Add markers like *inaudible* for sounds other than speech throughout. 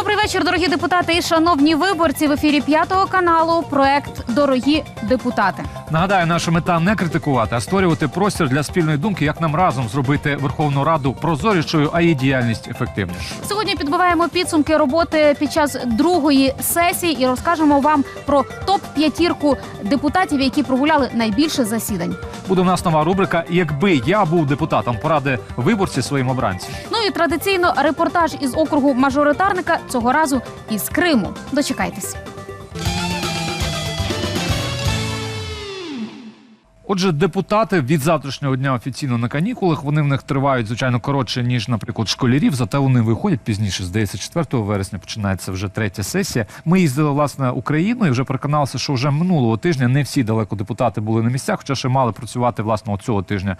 Добрий вечір, дорогі депутати і шановні виборці. В ефірі п'ятого каналу. Проект Дорогі депутати. Нагадаю, наша мета не критикувати, а створювати простір для спільної думки, як нам разом зробити Верховну Раду прозорішою, а її діяльність ефективнішою. Сьогодні підбиваємо підсумки роботи під час другої сесії і розкажемо вам про топ п'ятірку депутатів, які прогуляли найбільше засідань. Буде у нас нова рубрика Якби я був депутатом, поради виборці своїм обранцям. Ну і традиційно репортаж із округу мажоритарника цього разу із Криму. Дочекайтесь. Отже, депутати від завтрашнього дня офіційно на канікулах. Вони в них тривають звичайно коротше ніж, наприклад, школярів. Зате вони виходять пізніше. Здається, 4 вересня починається вже третя сесія. Ми їздили власне Україну і вже переконалися, що вже минулого тижня не всі далеко депутати були на місцях, хоча ще мали працювати власне цього тижня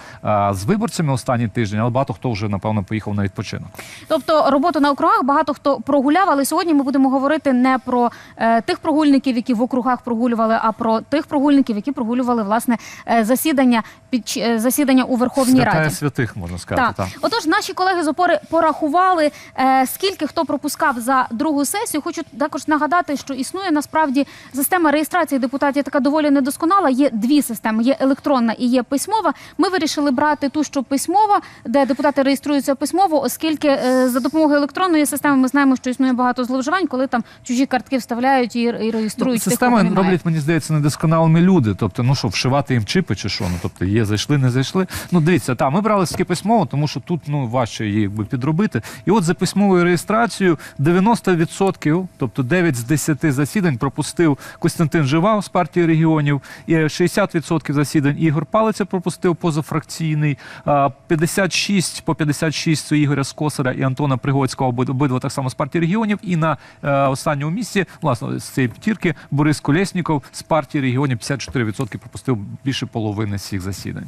з виборцями останній тиждень, але багато хто вже напевно поїхав на відпочинок. Тобто роботу на округах багато хто прогуляв, але сьогодні ми будемо говорити не про е, тих прогульників, які в округах прогулювали, а про тих прогульників, які прогулювали власне е, засідання під е, засідання у Верховній Святая Раді. святих можна сказати. Так. Так. Отож, наші колеги з опори порахували, е, скільки хто пропускав за другу сесію. Хочу також нагадати, що існує насправді система реєстрації депутатів така доволі недосконала. Є дві системи: є електронна і є письмова. Ми вирішили брати ту, що письмова, де депутати реєструються письмово, оскільки е, за допомогою електронної системи ми знаємо, що існує багато зловживань, коли там чужі картки вставляють і, і реєструють. тих, Системи роблять, мені здається, недосконалими люди. Тобто, ну що, вшивати їм чипи чи що? Ну тобто є, зайшли, не зайшли. Ну дивіться, та ми брали таке письмово, тому що тут ну важче її якби підробити. І от за письмовою реєстрацією 90%, тобто 9 з 10 засідань пропустив Костянтин Живав з партії регіонів, і 60% засідань Ігор Палиця пропустив позафракційний, а 56 по 56 це Ігоря Скосара і Антона Пригоцького, обидва так само з партії регіонів. І на е, останньому місці, власне, з цієї п'ятірки, Борис Колєсніков з партії регіонів 54% пропустив більше половини всіх засідань.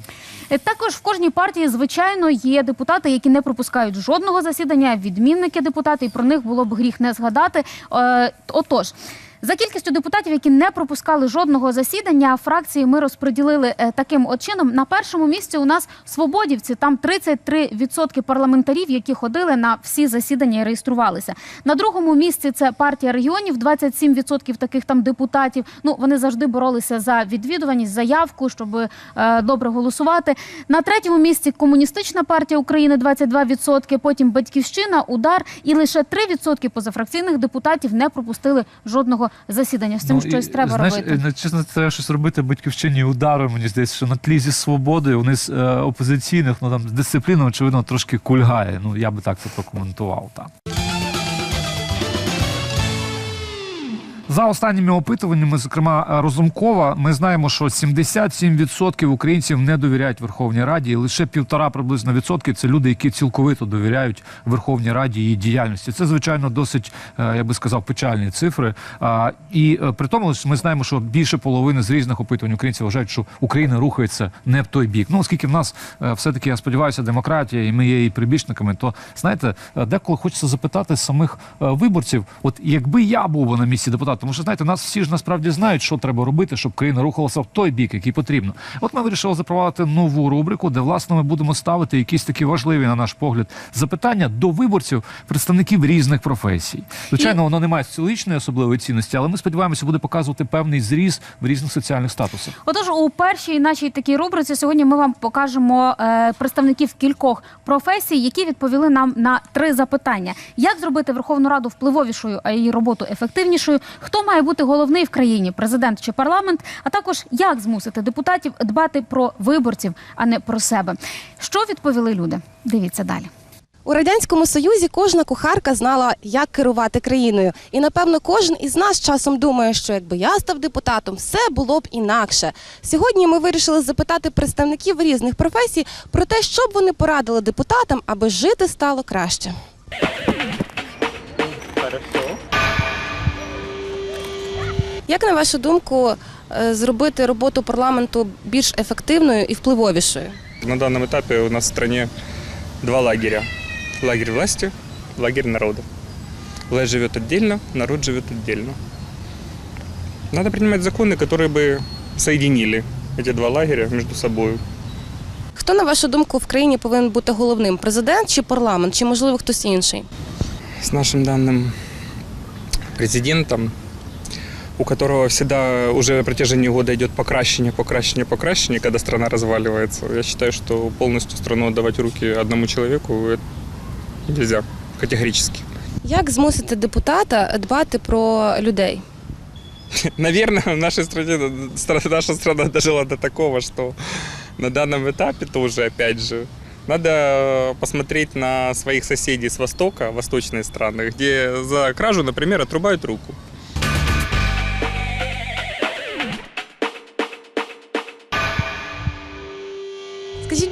Е, Також в кожній партії, звичайно, є депутати, які не пропускають жодного засідання, відмінники депутати, і про них було б гріх не згадати. Е, Отож. За кількістю депутатів, які не пропускали жодного засідання, фракції ми розподілили е, таким от чином. На першому місці у нас свободівці. Там 33% парламентарів, які ходили на всі засідання і реєструвалися. На другому місці це партія регіонів, 27% таких там депутатів. Ну вони завжди боролися за відвідуваність, заявку, щоб е, добре голосувати. На третьому місці комуністична партія України 22%, потім батьківщина, удар, і лише 3% позафракційних депутатів не пропустили жодного засідання. З цим Ну, і, щось треба знаєш, робити. е, Чесно, треба щось робити батьківщині удару. Мені здається, що на тлі зі свободою вони з е, опозиційних, ну там з дисципліни, очевидно, трошки кульгає. Ну я би так це прокоментував. Так. За останніми опитуваннями, зокрема е, Розумкова, ми знаємо, що 77% українців не довіряють Верховній Раді, і лише півтора приблизно відсотки це люди, які цілковито довіряють Верховній Раді її діяльності. Це звичайно досить, е, я би сказав, печальні цифри. І е, при тому ми знаємо, що більше половини з різних опитувань українців вважають, що Україна рухається не в той бік. Ну оскільки в нас е, все-таки я сподіваюся, демократія, і ми є її прибічниками, то знаєте, деколи хочеться запитати самих виборців, от якби я був на місці депутата, тому що знаєте, нас всі ж насправді знають, що треба робити, щоб країна рухалася в той бік, який потрібно. От ми вирішили запровадити нову рубрику, де власне ми будемо ставити якісь такі важливі, на наш погляд, запитання до виборців, представників різних професій. Звичайно, воно не має соціологічної особливої цінності, але ми сподіваємося, буде показувати певний зріз в різних соціальних статусах. Отож, у першій нашій такій рубриці сьогодні ми вам покажемо е, представників кількох професій, які відповіли нам на три запитання: як зробити Верховну Раду впливовішою, а її роботу ефективнішою? Хто має бути головний в країні, президент чи парламент? А також як змусити депутатів дбати про виборців, а не про себе? Що відповіли люди? Дивіться далі. У радянському союзі кожна кухарка знала, як керувати країною, і напевно кожен із нас часом думає, що якби я став депутатом, все було б інакше. Сьогодні ми вирішили запитати представників різних професій про те, що б вони порадили депутатам, аби жити стало краще. Як на вашу думку, е, зробити роботу парламенту більш ефективною і впливовішою? На данном этапе у нас в стране два лагеря. Лагерь власти, лагерь народа. Власть живет отдельно, народ живет отдельно. Надо принимать законы, которые бы соединили эти два лагеря между собой. Хто, на вашу думку, в країні повинен бути головним? Президент чи парламент, чи можливо хтось інший? С нашим данным президентом, у которого всегда уже на протяжении года идет покращение, покращение, покращение, когда страна разваливается. Я считаю, что полностью страну отдавать в руки одному человеку это нельзя категорически. Як змусити депутата дбати про людей? *laughs* Наверное, в нашей стране стра- наша страна дожила до такого, что на данном этапе тоже, опять же, надо э, посмотреть на своих соседей с Востока, восточные страны, где за кражу, например, отрубают руку.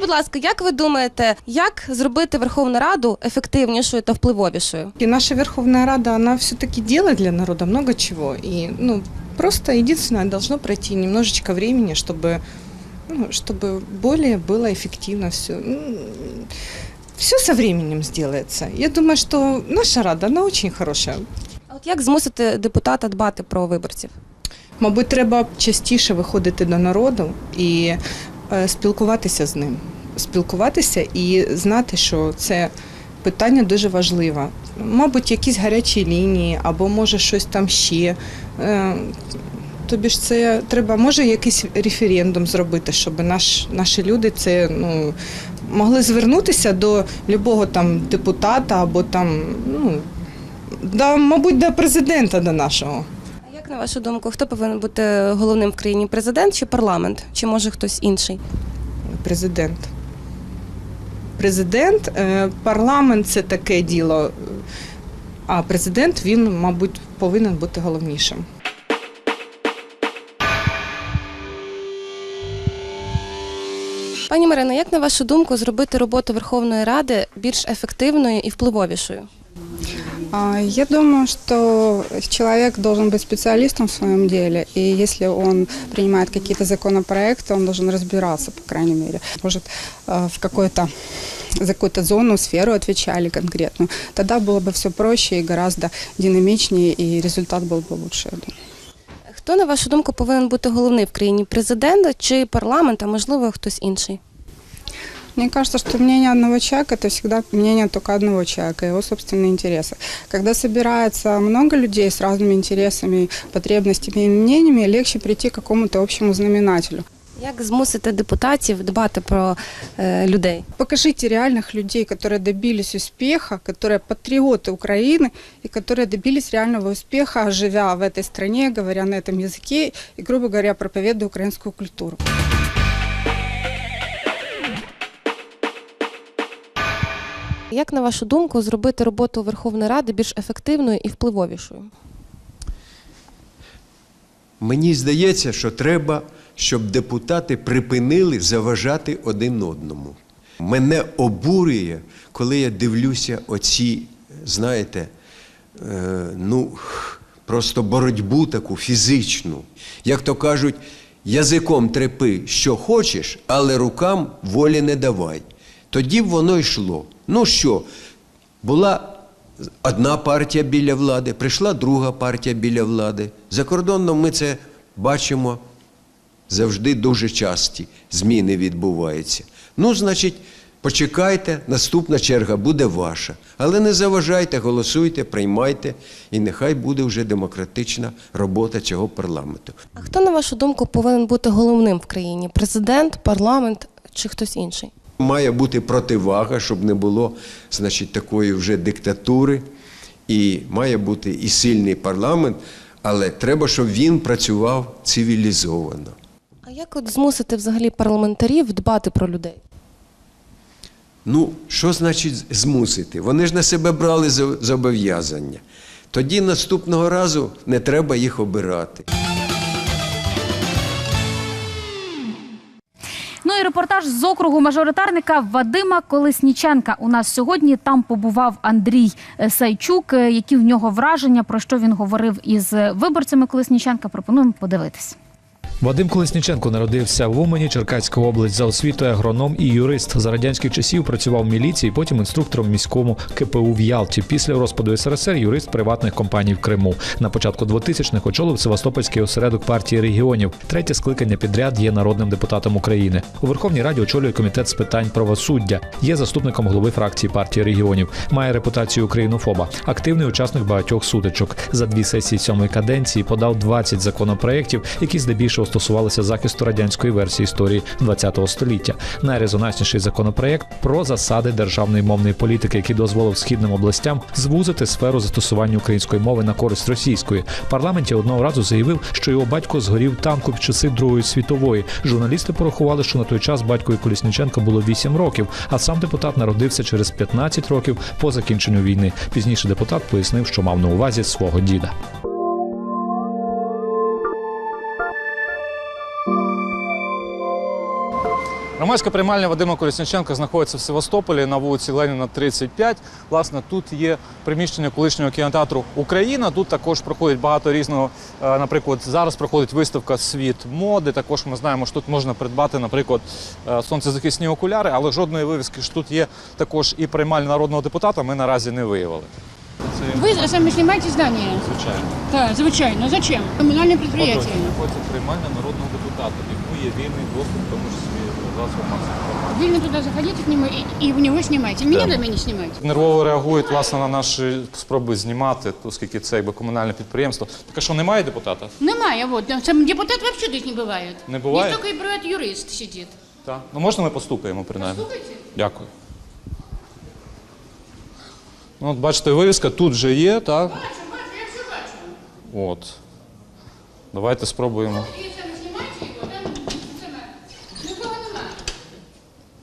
ласка, як ви думаєте, як зробити Верховну Раду ефективнішою та впливовішою? И наша Верховная Рада, она все-таки делает для народа много чего. И, ну, просто единственное, должно пройти немножечко времени, чтобы, ну, чтобы более было эффективно все. Все со временем сделается. Я думаю, что наша Рада, она очень хорошая. А от як змусити депутата дбати про виборців? Мабуть, треба частіше виходити до народу і е, спілкуватися з ним. Спілкуватися і знати, що це питання дуже важливе. Мабуть, якісь гарячі лінії або може щось там ще. Е, Тобі ж це треба, може якийсь референдум зробити, щоб наш, наші люди це ну, могли звернутися до любого там депутата або там, ну, да, мабуть, до президента до нашого. А як на вашу думку, хто повинен бути головним в країні? Президент чи парламент? Чи може хтось інший? Президент. Президент, е, парламент це таке діло. А президент, він, мабуть, повинен бути головнішим. Пані Марина, як на вашу думку зробити роботу Верховної Ради більш ефективною і впливовішою? А, Я думаю, что человек должен быть специалистом в своем деле, и если он принимает какие-то законопроекты, он должен разбираться, по крайней мере. Может, э, в какой-то за какую-то зону, сферу отвечали конкретную. Тогда было бы все проще и гораздо динамичнее, и результат был бы лучше. я думаю. Хто, на вашу думку, повинен бути головний в країні? Президент чи парламент, а можливо хтось інший? Мне кажется, что мнение одного человека – это всегда мнение только одного человека, его собственные интересы. Когда собирается много людей с разными интересами, потребностями и мнениями, легче прийти к какому-то общему знаменателю. Як змусити депутатів дбати про е, людей? Покажите реальных людей, которые добились успеха, которые патриоты Украины и которые добились реального успеха, живя в этой стране, говоря на этом языке и, грубо говоря, проповедуя украинскую культуру. Як на вашу думку зробити роботу Верховної Ради більш ефективною і впливовішою? Мені здається, що треба, щоб депутати припинили заважати один одному. Мене обурює, коли я дивлюся оці, знаєте, е, ну, просто боротьбу таку фізичну. Як то кажуть, язиком трепи, що хочеш, але рукам волі не давай. Тоді б воно йшло. Ну що, була одна партія біля влади, прийшла друга партія біля влади. За кордоном ми це бачимо завжди дуже часті зміни відбуваються. Ну, значить, почекайте, наступна черга буде ваша. Але не заважайте, голосуйте, приймайте, і нехай буде вже демократична робота цього парламенту. А хто, на вашу думку, повинен бути головним в країні? Президент, парламент чи хтось інший? Має бути противага, щоб не було значить, такої вже диктатури. І має бути і сильний парламент, але треба, щоб він працював цивілізовано. А як от змусити взагалі парламентарів дбати про людей? Ну, що значить змусити? Вони ж на себе брали зо- зобов'язання. Тоді наступного разу не треба їх обирати. Репортаж з округу мажоритарника Вадима Колесніченка. У нас сьогодні там побував Андрій е, Сайчук. Е, Які в нього враження, про що він говорив із виборцями Колесніченка, пропонуємо подивитись. Вадим Колесніченко народився в Умані, Черкаська область за освітою агроном і юрист. За радянських часів працював в міліції, потім інструктором в міському КПУ в Ялті. Після розпаду СРСР юрист приватних компаній в Криму. На початку 2000-х очолив Севастопольський осередок партії регіонів. Третє скликання підряд є народним депутатом України. У Верховній Раді очолює комітет з питань правосуддя. Є заступником голови фракції партії регіонів. Має репутацію українофоба. Активний учасник багатьох сутичок. За дві сесії сьомої каденції подав 20 законопроєктів, які здебільшого стосувалися захисту радянської версії історії ХХ століття. Найрезонансніший законопроєкт про засади державної мовної політики, який дозволив східним областям звузити сферу застосування української мови на користь російської. В парламенті одного разу заявив, що його батько згорів танку в часи Другої світової. Журналісти порахували, що на той час батькові Колісніченка було 8 років, а сам депутат народився через 15 років по закінченню війни. Пізніше депутат пояснив, що мав на увазі свого діда. Громадська приймальня Вадима Колісниченка знаходиться в Севастополі на вулиці Леніна, 35. Власне, тут є приміщення колишнього кінотеатру Україна. Тут також проходить багато різного. е, Наприклад, зараз проходить виставка Світ моди. Також ми знаємо, що тут можна придбати, наприклад, е, сонцезахисні окуляри, але жодної вивіски що тут є також і приймальня народного депутата. Ми наразі не виявили. Вы сами снимаете здание? Звичайно. Да, звичайно. Зачем? Коммунальное предприятие. знаходиться приймальня народного депутата, в яку є вільний доступ, тому числі засобів масової Вильно туда заходите к нему и, и в него снимайте. Меня дома не снимайте. Нервово реагують власне на наші спроби знімати, оскільки це якби комунальне підприємство. Так а що немає депутата? Немає, вот. да, Сам депутат вообще тут не бывает. Не бывает? Здесь только и бывает юрист сидит. Так. Ну можна ми постукаємо принаймні? Слухайте. Дякую. Ну, от бачите, вивіска тут же є, так? Бачу, бачу, я все бачу. От. Давайте спробуємо. І саме знімайте його, там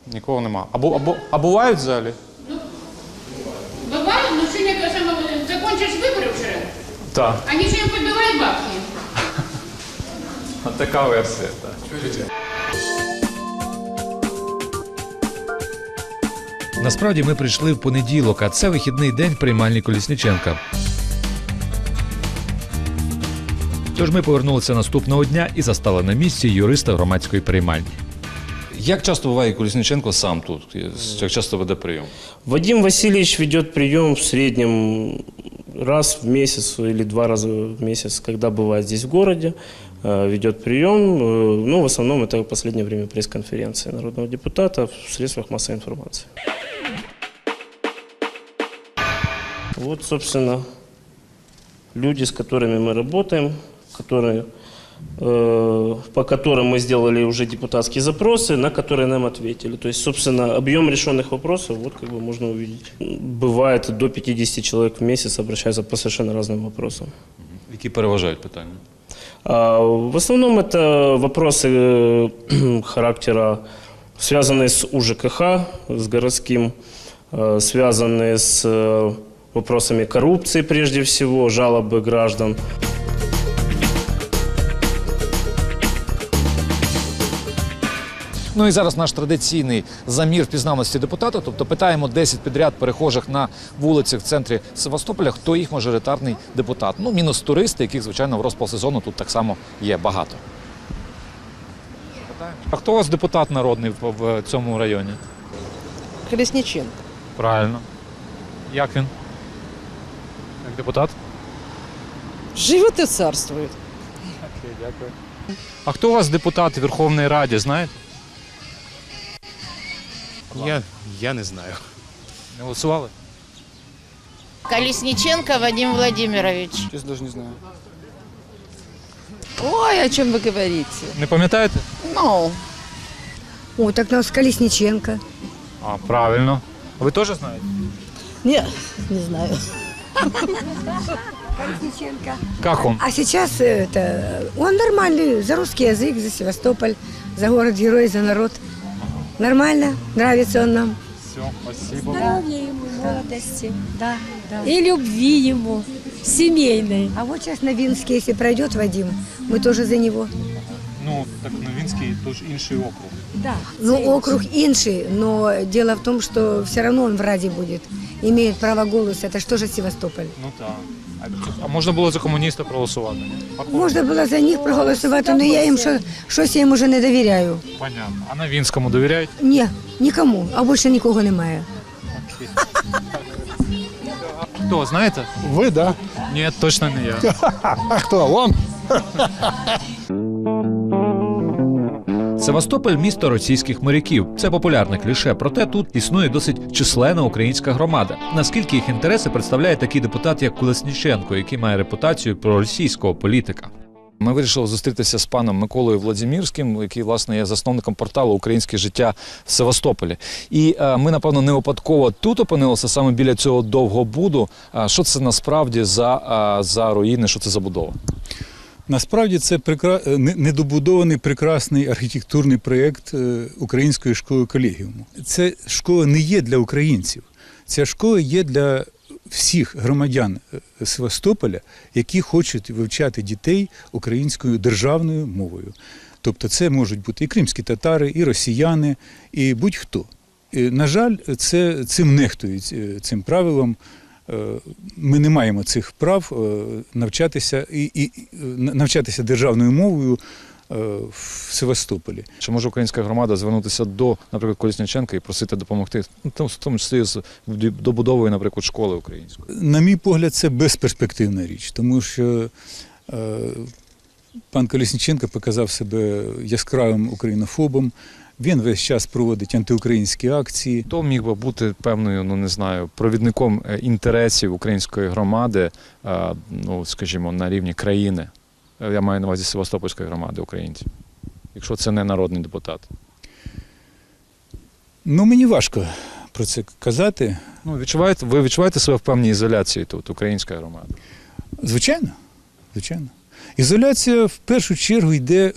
Нікого нема. Або, або, а бувають в залі? Бывает, но сегодня самого закончились выборы вчера. Так. Они сегодня подбивают бабки. От така версія, так. Насправді ми прийшли в понеділок, а це вихідний день в приймальні Колісніченка. Тож ми повернулися наступного дня і застали на місці юриста громадської приймальні. Як часто буває Колісніченко сам тут? Як часто веде прийом? Вадим Васильевич ведет прием в среднем раз в месяц или два раза в месяц, когда бывает здесь в городе, э, ведет прием. Э, Ну, в основном это в последнее время пресс-конференция народного депутата в средствах массовой информации. Вот, собственно, люди, с которыми мы работаем, которые, э, по которым мы сделали уже депутатские запросы, на которые нам ответили. То есть, собственно, объем решенных вопросов, вот как бы можно увидеть. Бывает до 50 человек в месяц обращаются по совершенно разным вопросам. Які переважають питання? А, В основном это вопросы э, *clears throat* характера, связанные с УЖКХ, с городским, э, связанные с э, вопросами коррупции прежде всего, жалобы граждан. Ну і зараз наш традиційний замір впізнаваності депутата. Тобто питаємо 10 підряд перехожих на вулиці в центрі Севастополя, хто їх мажоритарний депутат. Ну, мінус туристи, яких, звичайно, в розпал сезону тут так само є багато. А хто у вас депутат народний в, цьому районі? Колесниченко. Правильно. Як він? Як депутат? Живет и царствует. Окей, дякую. А хто у вас депутат в Верховній Раді, знаєте? Я, я не знаю. Не голосували? Колесниченко Вадим Владимирович. Честно, даже не знаю. Ой, о чем вы говорите? Не пам'ятаєте? Ну, О, так у нас Колесниченко. А, правильно. А ви теж знаєте? не, не знаю. Колесниченко. Як он? А сейчас это, он нормальный, за русский язык, за Севастополь, за город-герой, за народ. Нормально, нравится он нам. Все, спасибо. Здоровья ему, молодости. Да, да. И любви ему, семейной. А вот сейчас Новинский, если пройдет Вадим, мы тоже за него. Ну так Новинский, тоже ж інший округ. Да. Ну, округ інший, но дело в том, что все равно он в Раде будет. Имеет право голоса. Это что же Севастополь? Ну так. А можна було за комуніста проголосувати? Можна було за них проголосувати, але я їм що, щось я їм уже не довіряю. Понятно. А Новинському довіряють? Ні, нікому, а більше нікого немає. Хто, знаєте? Вы, да? Ні, точно не я. А *laughs* кто? Он? *laughs* Севастополь місто російських моряків. Це популярне кліше. Проте тут існує досить численна українська громада. Наскільки їх інтереси представляє такий депутат, як Колесніченко, який має репутацію проросійського політика. Ми вирішили зустрітися з паном Миколою Владимирським, який власне є засновником порталу Українське життя в Севастополі. І е, ми, напевно, не випадково тут опинилися саме біля цього довгобуду. Що це насправді за, за руїни? Що це за будова? Насправді це прекра... не- недобудований прекрасний архітектурний проєкт е, Української школи колегіуму. Ця школа не є для українців. Ця школа є для всіх громадян е, Севастополя, які хочуть вивчати дітей українською державною мовою. Тобто це можуть бути і кримські татари, і росіяни, і будь-хто. На жаль, це цим нехтують е, цим правилом. Е, Ми не маємо цих прав е, навчатися і, і е, навчатися державною мовою в Севастополі. Чи може українська громада звернутися до, наприклад, Колісніченка і просити допомогти, ну, в тому числі з добудовою, наприклад, школи української? На мій погляд, це безперспективна річ, тому що е, пан Колісніченко показав себе яскравим українофобом. Він весь час проводить антиукраїнські акції. Хто міг би бути певною, ну не знаю, провідником е, інтересів української громади, е, ну скажімо, на рівні країни? Е, Я маю на увазі Севастопольської громади українців, якщо це не народний депутат. Ну, мені важко про це казати. Ну, відчуваєте, ви відчуваєте себе в певній ізоляції тут, українська громада? Звичайно, звичайно. Ізоляція в першу чергу йде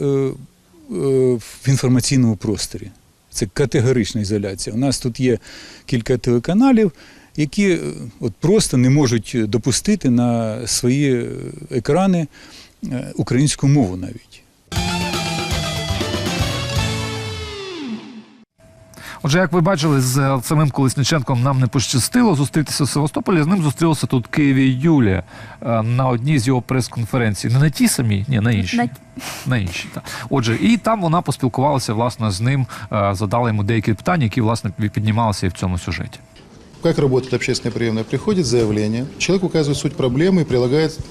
в інформаційному просторі. Це категорична ізоляція. У нас тут є кілька телеканалів, які е, от просто не можуть допустити на свої е, екрани е, українську мову навіть. Отже, як ви бачили, з е, самим Колесниченком нам не пощастило зустрітися в Севастополі. З ним зустрілася тут в Києві Юлія е, на одній з його прес-конференцій. Не на тій самій, ні, на іншій. На- На іншій, так. Отже, і там вона поспілкувалася власне з ним, е, задала йому деякі питання, які власне піднімалися і в цьому сюжеті. Как работает общественная приемная? Приходит заявление, человек указывает суть проблемы и прилагает э,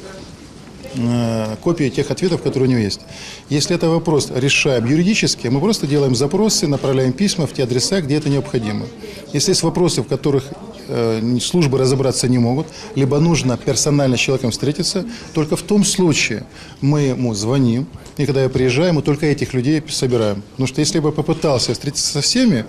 копии тех ответов, которые у него есть. Если это вопрос решаем юридически, мы просто делаем запросы, направляем письма в те адреса, где это необходимо. Если есть вопросы, в которых э, службы разобраться не могут, либо нужно персонально с человеком встретиться, только в том случае мы ему звоним, и когда я приезжаю, мы только этих людей собираем. Потому что если бы я попытался встретиться со всеми,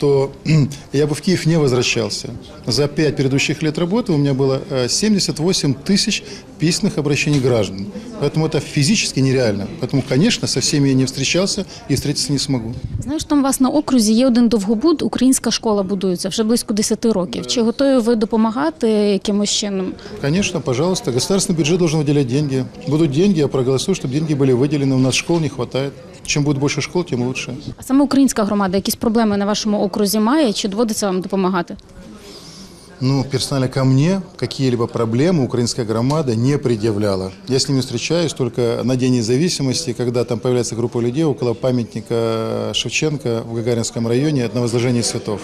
то *clears throat* я бы в Киев не возвращался. За пять предыдущих лет работы у меня было э, 78 тысяч письменных обращений граждан. Поэтому это физически нереально. Поэтому, конечно, со всеми я не встречался и встретиться не смогу. Знаєш, там у вас на окрузі є один довгобуд, українська школа будується вже близько 10 років. Чи готові ви допомагати якимось чином? Конечно, пожалуйста, государственный бюджет должен выделять деньги. Будут деньги, я проголосую, чтобы деньги были выделены. У нас школ не хватает. Чем будет больше школ, тим лучше. А саме українська громада якісь проблеми на вашому окрузі має? Чи доводиться вам допомагати? Ну, персонально ко мне какие-либо проблемы украинская громада не предъявляла. Я с ними встречаюсь только на День независимости, когда там появляется группа людей около памятника Шевченко в Гагаринском районе на возложении цветов.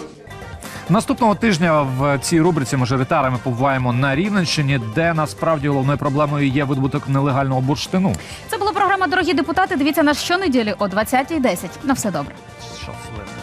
Наступного тижня в цій рубриці мажоритари ми побуваємо на Рівненщині, де насправді головною проблемою є видобуток нелегального бурштину. Це була програма Дорогі депутати. Дивіться нас щонеділі о 20.10. На все добре. Щасливо.